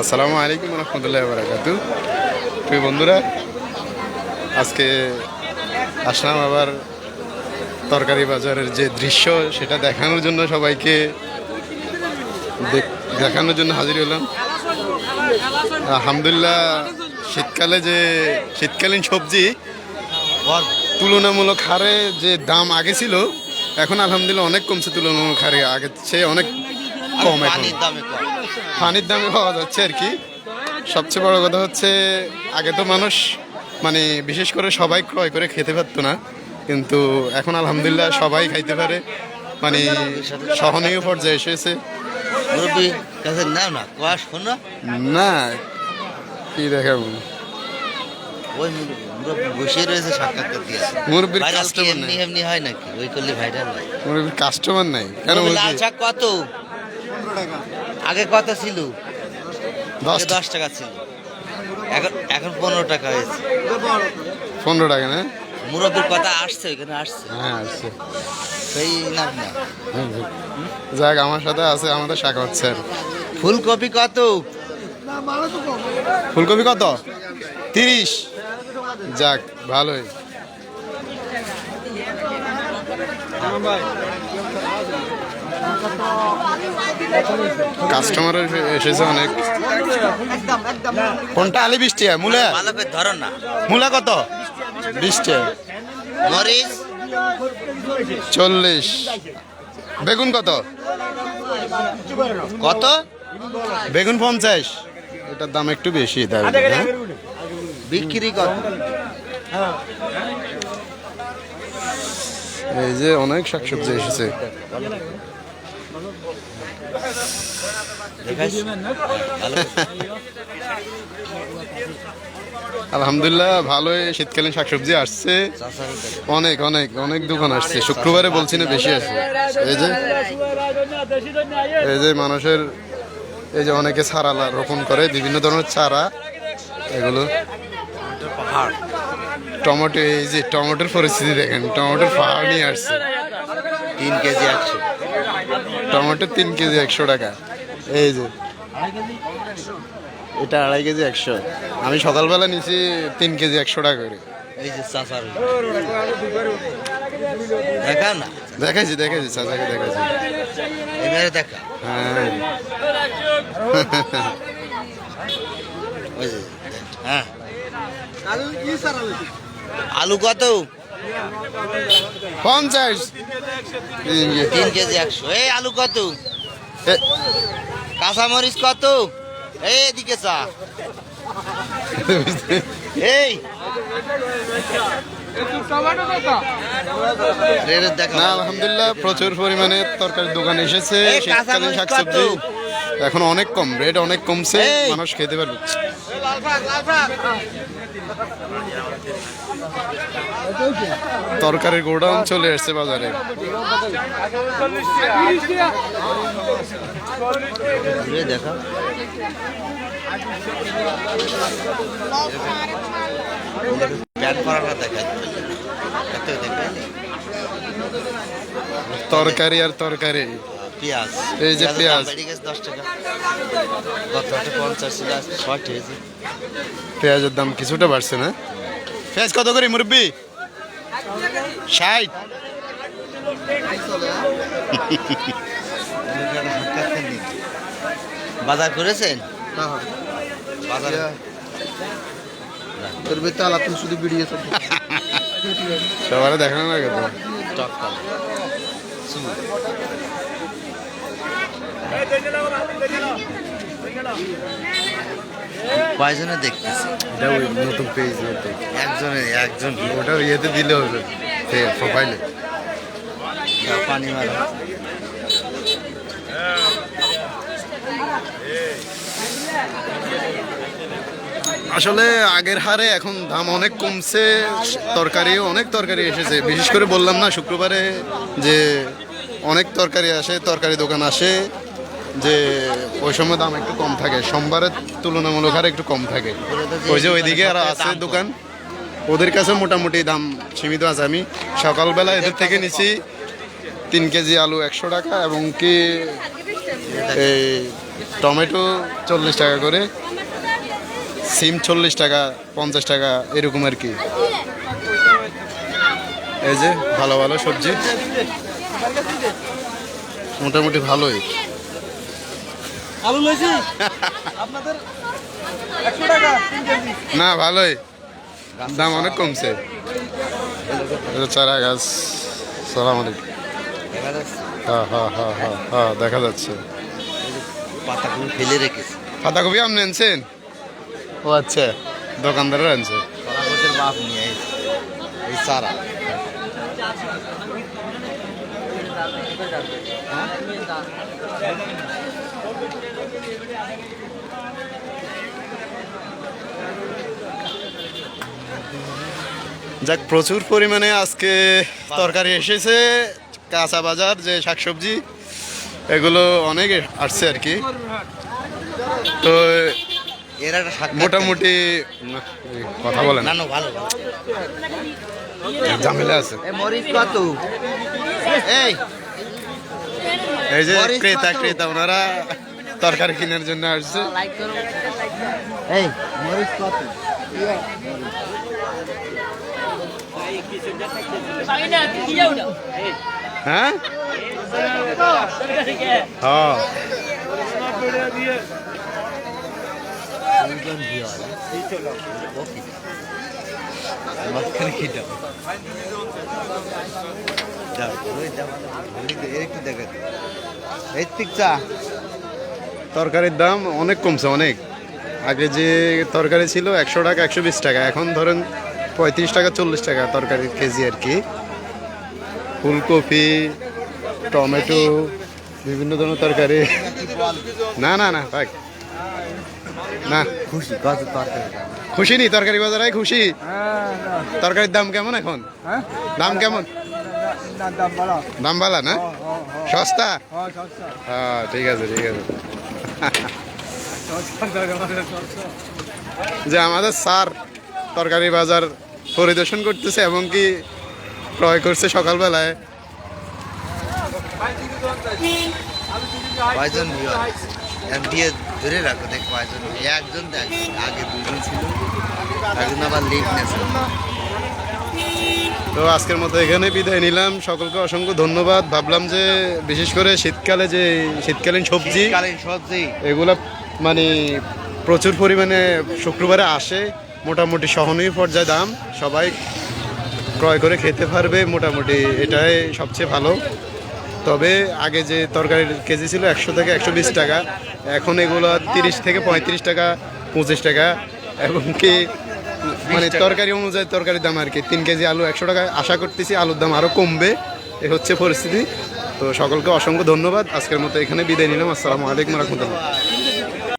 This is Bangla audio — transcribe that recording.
আসসালামু আলাইকুম রহমতুল্লাহ বারাকাতু প্রিয় বন্ধুরা আজকে আসলাম আবার তরকারি বাজারের যে দৃশ্য সেটা দেখানোর জন্য সবাইকে দেখানোর জন্য হাজির হলাম। আলহামদুলিল্লাহ শীতকালে যে শীতকালীন সবজি তুলনামূলক হারে যে দাম আগে ছিল এখন আলহামদুলিল্লাহ অনেক কমছে তুলনামূলক হারে। আগের চেয়ে অনেক কম এখন পানির দামে পাওয়া যাচ্ছে আর কি। সবচেয়ে বড় কথা হচ্ছে আগে তো মানুষ মানে বিশেষ করে সবাই ক্রয় করে খেতে পারতো না। কিন্তু এখন আলহামদুলিল্লাহ সবাই খাইতে পারে। মানে সহনীয় পর্যায়ে এসেছে না না কি দেখাবো? মুরব্বীর কাস্টমার নাই। মুরব্বীর কাস্টমার নাই। কেন লাল শাক কত? আগে কত ছিল? দশ টাকা ছিল। এখন এখন পনেরো টাকা হয়েছে। পনেরো টাকা না? মুরব্বীর কথা আসছে ওইখানে আসছে। হ্যাঁ আসছে। সেই না। না যাক আমার সাথে আছে আমাদের শাক হচ্ছে আর ফুলকপি কত? ফুলকপি কত? তিরিশ। যাক ভালোই। কাস্টমার এসেছে অনেক। কোনটা? আলি বৃষ্টি টাকা মূলা? ধরো না। মূলা কত? বৃষ্টি মরিচ। চল্লিশ। বেগুন কত? কত? বেগুন পঞ্চাশ। এটার দাম একটু বেশি তাই হ্যাঁ? বিক্রি কত এই যে অনেক শাকসবজি এসেছে। আলহামদুলিল্লাহ, ভালোই। শীতকালীন শাকসবজি আসছে। অনেক অনেক অনেক দোকান আসছে। শুক্রবারে বলছি না বেশি আছে এই যে এই যে মানুষের, এই যে অনেকে লা- রোপণ করে, বিভিন্ন ধরনের চারা, এগুলো। টমেটো, এই যে টমেটোর পরিস্থিতি দেখেন, টমেটোর পাহাড় নিয়ে আসছে। তিন কেজি একশো। টমেটো তিন কেজি একশো টাকা। এই যে। এটা আড়াই কেজি একশো। আমি সকালবেলা নিছি তিন কেজি একশো টাকা করে। এই যে চাষার দেখাও না? দেখাইছি দেখাইছি চাচাকে দেখাইছি। এবারে দেখা। হ্যাঁ। ওই যে হ্যাঁ। আলু কত? পঞ্চাশ। তিন কেজি একশো। এই আলু কত? কাঁচামরিচ কত? এই এদিকে চা। এই। না আলহামদুলিল্লাহ প্রচুর পরিমাণে তরকারির দোকান এসেছে। শীতকালীন শাকসবজি এখন অনেক কম রেট অনেক কমছে। মানুষ খেতে পারবে। তরকারির গোডাউন চলে আসছে বাজারে। দেখা তরকারি আর তরকারি। পেঁয়াজ। এই যে পেঁয়াজ। দশ টাকা। গত পঞ্চাশ ষাট হয়েছে পেঁয়াজের দাম কিছুটা বাড়ছে না? পেঁয়াজ কত করে মুরব্বি? ষাট। বাজার করেছেন? সবার দেখানো চুল। কয়জনে দেখতেছে? এটা ওই নতুন পেজ একজনে একজন। ওটা ইয়েতে দিলে হবে প্রোফাইলে পানি মারো। আসলে আগের হারে এখন দাম অনেক কমছে তরকারিও অনেক তরকারি এসেছে। বিশেষ করে বললাম না শুক্রবারে যে অনেক তরকারি আসে তরকারি দোকান আসে যে ওই সময় দাম একটু কম থাকে, সোমবারের তুলনামূলক হারে একটু কম থাকে। ওই যে ওইদিকে আর আছে দোকান, ওদের কাছে মোটামুটি দাম সীমিত আছে। আমি সকালবেলা এদের থেকে নিছি তিন কেজি আলু একশো টাকা এবং কি এই টমেটো চল্লিশ টাকা করে, সিম চল্লিশ টাকা, পঞ্চাশ টাকা, এরকম আর কি। এই যে ভালো ভালো সবজি। মোটামুটি ভালোই। আলু লইছি? আপনাদের একশো টাকা তিন কেজি। না ভালোই। দাম অনেক কমছে। চারা গাছ। সালাম আলাইকুম। দেখা যাচ্ছে। হ্যাঁ হ্যাঁ হ্যাঁ হ্যাঁ হ্যাঁ দেখা যাচ্ছে। পাতাগুলো ফেলে রেখেছে। পাতাকপি আপনি আনছেন? ও আচ্ছা। দোকানদাররা আনছে। বাপ নিয়ে এই চারা। যাক প্রচুর পরিমাণে আজকে তরকারি এসেছে কাঁচা বাজার যে শাকসবজি এগুলো অনেক আসছে আর কি। তো এর একটা মোটামুটি কথা বলে না। ভালো ভালো। ঝামেলা আছে। মরিচ কত এই এই যে ক্রেতা? ক্রেতা ওনারা তরকারি কেনার জন্য আসছে। এই মরিচ কত হ্যাঁ হ্যাঁ মাঝখানে একটু দেখে তরকারির দাম অনেক কমছে অনেক। আগে যে তরকারি ছিল একশো টাকা একশো বিশ টাকা এখন ধরেন পঁয়ত্রিশ টাকা চল্লিশ টাকা তরকারির কেজি আর কি। ফুলকপি টমেটো বিভিন্ন ধরনের তরকারি। না না না থাক। না। খুশি কত তরকারি খুশি নি? তরকারি বাজারে খুশি? হ্যাঁ না তরকারির দাম কেমন এখন? হ্যাঁ? দাম কেমন? দাম ভালো না? সস্তা? হ্যাঁ সস্তা। হ্যাঁ ঠিক আছে ঠিক আছে। যে আমাদের স্যার তরকারি বাজার পরিদর্শন করতেছে এবং কি ক্রয় করছে সকালবেলায়। দিয়ে ধরে রাখো দেখ কয়জন একজন আগে দুজন ছিল। একজন আবার লিখ নেছে তো আজকের মতো এখানে বিদায় নিলাম। সকলকে অসংখ্য ধন্যবাদ। ভাবলাম যে বিশেষ করে শীতকালে যে শীতকালীন সবজি সবজি। এগুলো মানে প্রচুর পরিমাণে শুক্রবারে আসে। মোটামুটি সহনীয় পর্যায়ে দাম। সবাই ক্রয় করে খেতে পারবে। মোটামুটি এটাই সবচেয়ে ভালো। তবে আগে যে তরকারির কেজি ছিল একশো থেকে একশো বিশ টাকা এখন এগুলো তিরিশ থেকে পঁয়ত্রিশ টাকা পঁচিশ টাকা এবং কি মানে তরকারি অনুযায়ী তরকারির দাম আর কি। তিন কেজি আলু একশো টাকা আশা করতেছি আলুর দাম আরও কমবে এ হচ্ছে পরিস্থিতি। তো সকলকে অসংখ্য ধন্যবাদ আজকের মতো এখানে বিদায় নিলাম আসসালামু আলাইকুম রহমতুল্লাহ।